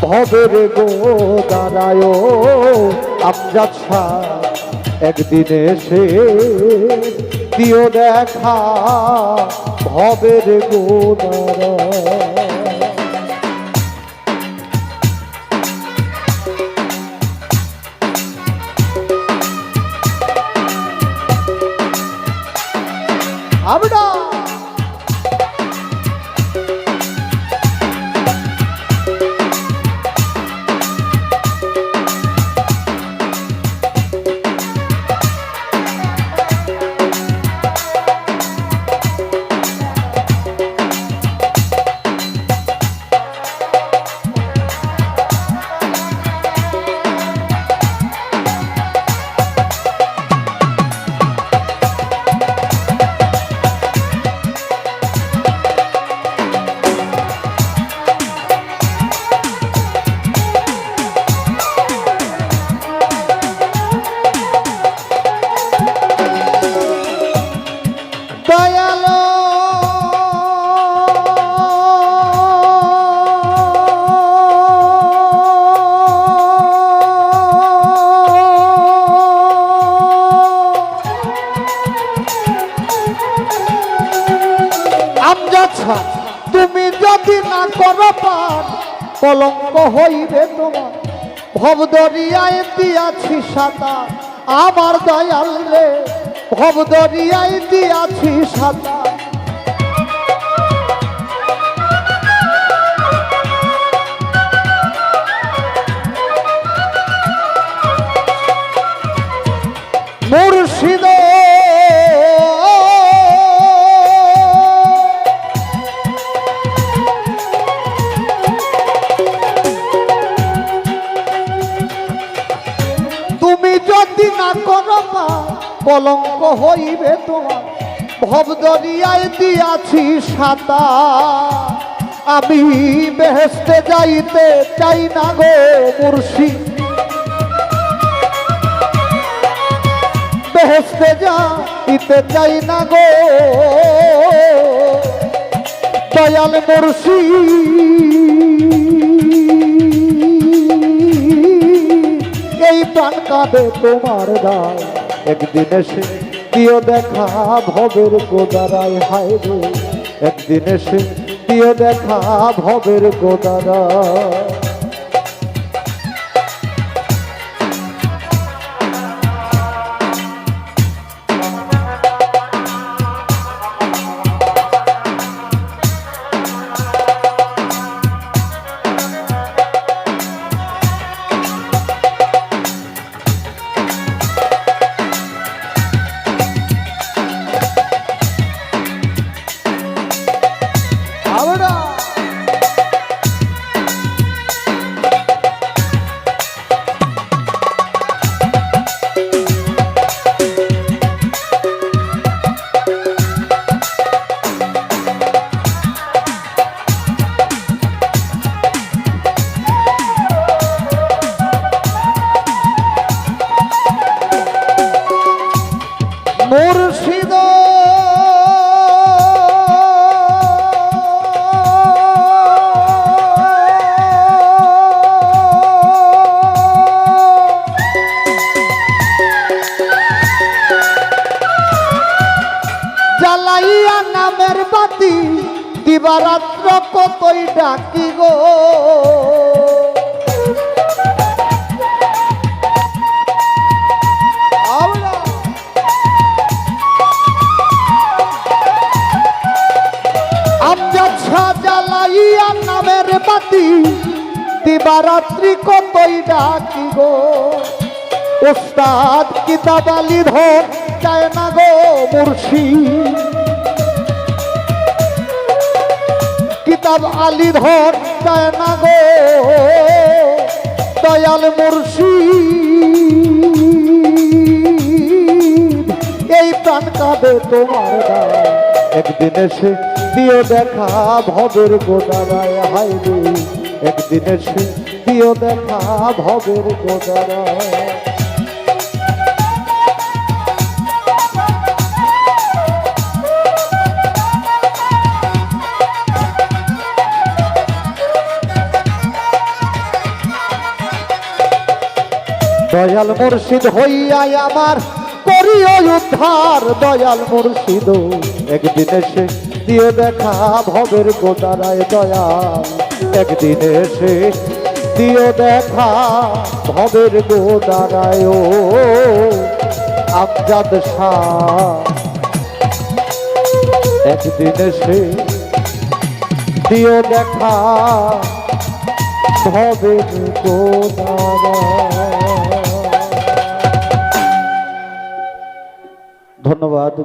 ভবের গো দাঁড়ায় আমজাদ একদিন এসে দিও দেখা ভবের গো দাঁড়ায় আমরা শাহ, তুমি যদি না করো পান কলঙ্ক হইবে তোমার। ভবদরিয়ায় দিয়াছি সাঁতার আমার দয়াল রে। ভবদরিয়ায় দিয়াছি সাঁতার। কলঙ্ক হইবে তোমার। ভবদরিয়ায় দিয়াছি সাতা। আমি বেহেস্তে যাইতে চাই না গো মুর্শিদ। বেহেস্তে যাইতে চাই না গো। দয়াল মুর্শি এই প্রাণ কাঁদে তোমার দায় একদিন এসে প্রিয় দেখা ভবের গোদারায় হায় রে। একদিন এসে প্রিয় দেখা ভবের গোদারায়। বাতি দিবারাত্র কতই ডাকি গো। দিবারাত্রি কতই ডাকি গো। উস্তাদ কিতাব ধর চায় না গো মুর্শি কিতাব আলী ধর চায় না গো? দয়াল মুর্শি এই প্রাণ কাঁদে তোমার একদিন এসে দিও দেখা ভবের গোদারায় হায় রে। একদিন এসে দিও দেখা ভবের গোদারায় দয়াল মুর্শিদ হইয়াই আমার করিও উদ্ধার, দয়াল মুর্শিদ। একদিন এসে দিও দেখা ভবের গোদারায় দয়াল। একদিন এসে দিও দেখা ভবের গোদারায় ও আমজাদ একদিন এসে দিও দেখা ভবের গোদারায় renovado.